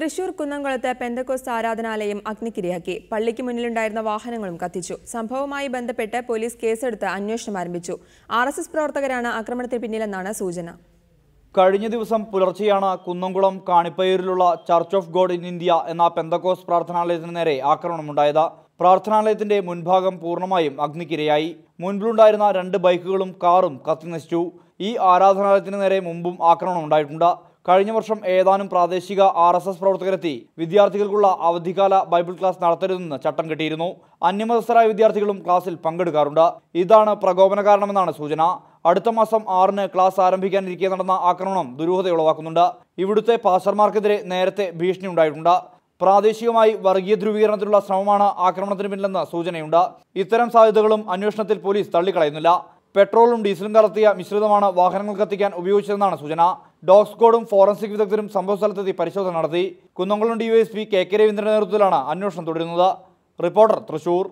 തൃശൂർ കുന്നംകുളത്ത് പെന്തക്കോസ് ആരാധനാലയം അഗ്നിക്കിരയാക്കി. പള്ളിക്ക് മുന്നിലുണ്ടായിരുന്ന വാഹനങ്ങളും കത്തിച്ചു. സംഭവവുമായി ബന്ധപ്പെട്ട് പോലീസ് കേസെടുത്ത് അന്വേഷണം ആരംഭിച്ചു. ആർ എസ് എസ് പ്രവർത്തകരാണ് ആക്രമണത്തിന് പിന്നിലെന്നാണ് സൂചന. കഴിഞ്ഞ ദിവസം പുലർച്ചെയാണ് Kunnamkulam കാണിപ്പയൂരിലുള്ള church of God in India എന്ന പെന്തക്കോസ് പ്രാർത്ഥനാലയത്തിന് നേരെ ആക്രമണമുണ്ടായത്. പ്രാർത്ഥനാലയത്തിന്റെ മുൻഭാഗം പൂർണമായും അഗ്നിക്കിരയായി. മുൻപിലുണ്ടായിരുന്ന രണ്ട് ബൈക്കുകളും കാറും കത്തിനശിച്ചു. ഈ ആരാധനാലയത്തിന് നേരെ മുമ്പും ആക്രമണം ഉണ്ടായിട്ടുണ്ട്. കഴിഞ്ഞ വർഷം ഏതാനും പ്രാദേശിക ആർ എസ് എസ് പ്രവർത്തകരെത്തി. വിദ്യാർത്ഥികൾക്കുള്ള അവധിക്കാല ബൈബിൾ ക്ലാസ് നടത്തരുതെന്ന് ചട്ടം കിട്ടിയിരുന്നു. അന്യമതസ്ഥരായ വിദ്യാർത്ഥികളും ക്ലാസ്സിൽ പങ്കെടുക്കാറുണ്ട്. ഇതാണ് പ്രകോപന കാരണമെന്നാണ് സൂചന. അടുത്ത മാസം ആറിന് ക്ലാസ് ആരംഭിക്കാനിരിക്കെ നടന്ന ആക്രമണം ദുരൂഹതയുളവാക്കുന്നുണ്ട് ഇവിടുത്തെ പാസ്റ്റർമാർക്കെതിരെ നേരത്തെ ഭീഷണി ഉണ്ടായിട്ടുണ്ട്. പ്രാദേശികമായി വർഗീയ ധ്രുവീകരണത്തിനുള്ള ശ്രമമാണ് ആക്രമണത്തിന് പിന്നിലെന്ന് സൂചനയുണ്ട്. ഇത്തരം സാധ്യതകളും അന്വേഷണത്തിൽ പോലീസ് തള്ളിക്കളയുന്നില്ല. പെട്രോളും ഡീസലും കലർത്തിയ മിശ്രിതമാണ് വാഹനങ്ങൾ കത്തിക്കാൻ ഉപയോഗിച്ചതെന്നാണ് സൂചന. ഡോഗ് സ്ക്വാഡും ഫോറൻസിക് വിദഗ്ധരും സംഭവസ്ഥലത്തെത്തി പരിശോധന നടത്തി. Kunnamkulam D S P K K രവീന്ദ്രന്റെ നേതൃത്വത്തിലാണ് അന്വേഷണം തുടരുന്നത്. റിപ്പോർട്ടർ തൃശൂർ.